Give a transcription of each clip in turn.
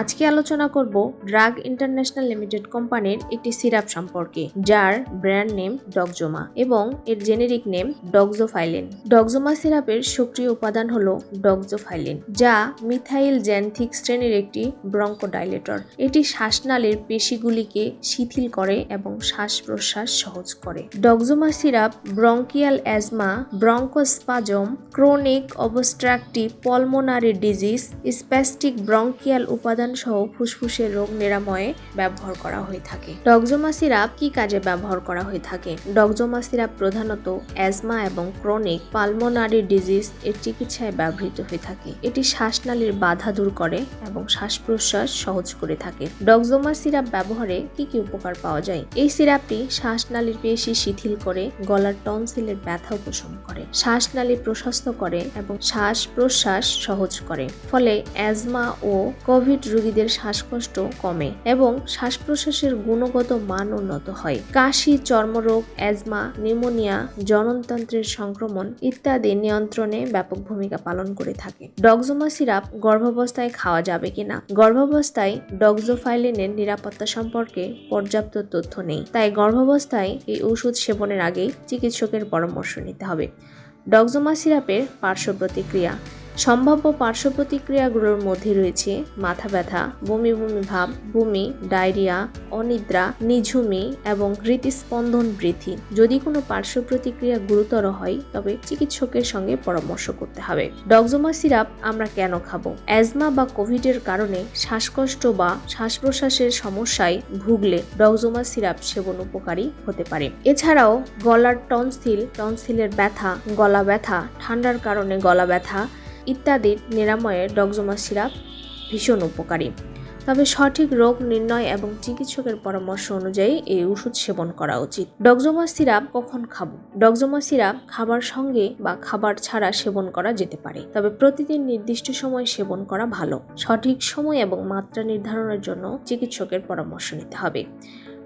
আজকে আলোচনা করব ড্রাগ ইন্টারন্যাশনাল লিমিটেড কোম্পানির একটি সিরাপ সম্পর্কে, যার ব্র্যান্ড নেম ডগজোমা এবং এর জেনেরিক নেম ডগজোফাইলিন। ডগজোমা সিরাপের সক্রিয় উপাদান হল ডগজোফাইলিন, যা মিথাইল জ্যান্থিক শ্রেণির একটি ব্রঙ্কোডাইলেটর। এটি শ্বাসনালীর পেশিগুলিকে শিথিল করে এবং শ্বাস প্রশ্বাস সহজ করে। Dogzoma syrup bronchial asthma, bronchospasm, chronic obstructive, pulmonary disease, spastic bronchial উপাদান সহ ফুসফুসের রোগ নিরাময়ে ব্যবহার করা হয়ে থাকে। ডগজোমা সিরাপ কি কাজে ব্যবহার করা হয়ে থাকে? ডগজোমা সিরাপ প্রধানত অ্যাজমা এবং ক্রনিক পালমোনারি ডিজিজ এর চিকিৎসায় ব্যবহৃত হয়ে থাকে। এটি শ্বাসনালীর বাধা দূর করে এবং শ্বাস প্রশ্বাস সহজ করে থাকে। ডগজোমা সিরাপ ব্যবহারে কি কি উপকার পাওয়া যায়? এই সিরাপটি শ্বাসনালীর পেশি শিথিল করে গলার টনসিলের ব্যথা উপশম করে, শ্বাসনালী প্রশস্ত করে এবং শ্বাস প্রশ্বাস সহজ করে। ফলে অ্যাজমা ও কোভিড রোগীদের শ্বাসকষ্ট কমে এবং শ্বাস প্রশ্বাসের গুণগত মান উন্নত হয়। কাশি, চর্মরোগ, অ্যাজমা, নিউমোনিয়া, জননতন্ত্রের সংক্রমণ ইত্যাদি নিয়ন্ত্রণে ব্যাপক ভূমিকা পালন করে থাকে। ডগজোমা সিরাপ গর্ভাবস্থায় খাওয়া যাবে কিনা? গর্ভাবস্থায় ডগজোফাইলিনের নিরাপত্তা সম্পর্কে পর্যাপ্ত তথ্য নেই, তাই গর্ভাবস্থায় এই ওষুধ সেবনের আগেই চিকিৎসকের পরামর্শ নিতে হবে। ডগজোমা সিরাপের পার্শ্ব প্রতিক্রিয়া সম্ভাব্য পার্শ্ব প্রতিক্রিয়াগুলোর মধ্যে রয়েছে মাথা ব্যথা, বমি বমি ভাব, বমি, ডায়রিয়া, অনিদ্রা, নিঝুমি এবং হৃদস্পন্দন বৃদ্ধি। যদি কোনো পার্শ্ব প্রতিক্রিয়া গুরুতর হয়, তবে চিকিৎসকের সঙ্গে পরামর্শ করতে হবে। ডগজোমা সিরাপ আমরা কেন খাব? অ্যাজমা বা কোভিডের কারণে শ্বাসকষ্ট বা শ্বাস প্রশ্বাসের সমস্যায় ভুগলে ডগজোমা সিরাপ সেবন উপকারী হতে পারে। এছাড়াও গলার টনসিল, টনসিলের ব্যথা, গলা ব্যথা, ঠান্ডার কারণে গলা ব্যথা ইত্যাদির নিরাময়ে ডগজোমা সিরাপ ভীষণ উপকারী। তবে সঠিক রোগ নির্ণয় এবং চিকিৎসকের পরামর্শ অনুযায়ী এই ওষুধ সেবন করা উচিত। ডগজোমা সিরাপ কখন খাব? ডগজোমা সিরাপ খাবার সঙ্গে বা খাবার ছাড়া সেবন করা যেতে পারে, তবে প্রতিদিন নির্দিষ্ট সময় সেবন করা ভালো। সঠিক সময় এবং মাত্রা নির্ধারণের জন্য চিকিৎসকের পরামর্শ নিতে হবে।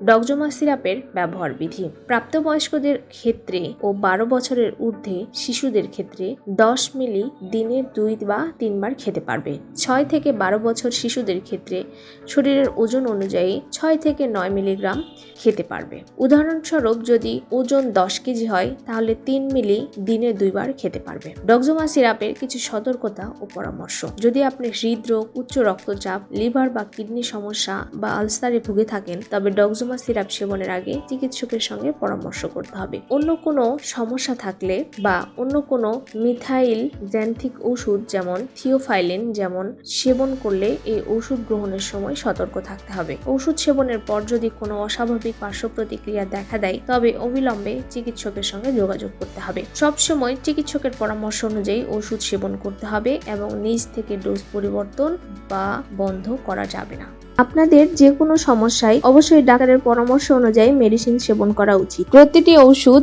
ডগজোমা সিরাপের ব্যবহার বিধি। প্রাপ্তবয়স্কদের ক্ষেত্রে ও বারো বছরের ঊর্ধ্বে শিশুদের ক্ষেত্রে দশ মিলি দিনে দুই বা তিনবার খেতে পারবে। ছয় থেকে বারো বছর শিশুদের ক্ষেত্রে শরীরের ওজন অনুযায়ী ছয় থেকে নয় মিলিগ্রাম খেতে পারবে। উদাহরণস্বরূপ, যদি ওজন দশ কেজি হয়, তাহলে তিন মিলি দিনে দুইবার খেতে পারবে। ডগজোমা সিরাপের কিছু সতর্কতা ও পরামর্শ। যদি আপনি হৃদরোগ, উচ্চ রক্তচাপ, লিভার বা কিডনি সমস্যা বা আলসারে ভুগে থাকেন, তবে ডগজোমা সিরাপ সেবনের আগে চিকিৎসকের সঙ্গে পরামর্শ করতে হবে। অন্য কোনো সমস্যা থাকলে বা অন্য কোনো মিথাইল জ্যান্থিক ওষুধ যেমন থিওফাইলিন যেমন সেবন করলে এই ওষুধ গ্রহণের সময় সতর্ক থাকতে হবে। ওষুধ সেবনের পর যদি কোনো অস্বাভাবিক পার্শ্ব প্রতিক্রিয়া দেখা দেয়, তবে অবিলম্বে চিকিৎসকের সঙ্গে যোগাযোগ করতে হবে। সবসময় চিকিৎসকের পরামর্শ অনুযায়ী ওষুধ সেবন করতে হবে এবং নিজ থেকে ডোজ পরিবর্তন বা বন্ধ করা যাবে না। আপনাদের যে কোনো সমস্যায় অবশ্যই ডাক্তারের পরামর্শ অনুযায়ী মেডিসিন সেবন করা উচিত। প্রতিটি ওষুধ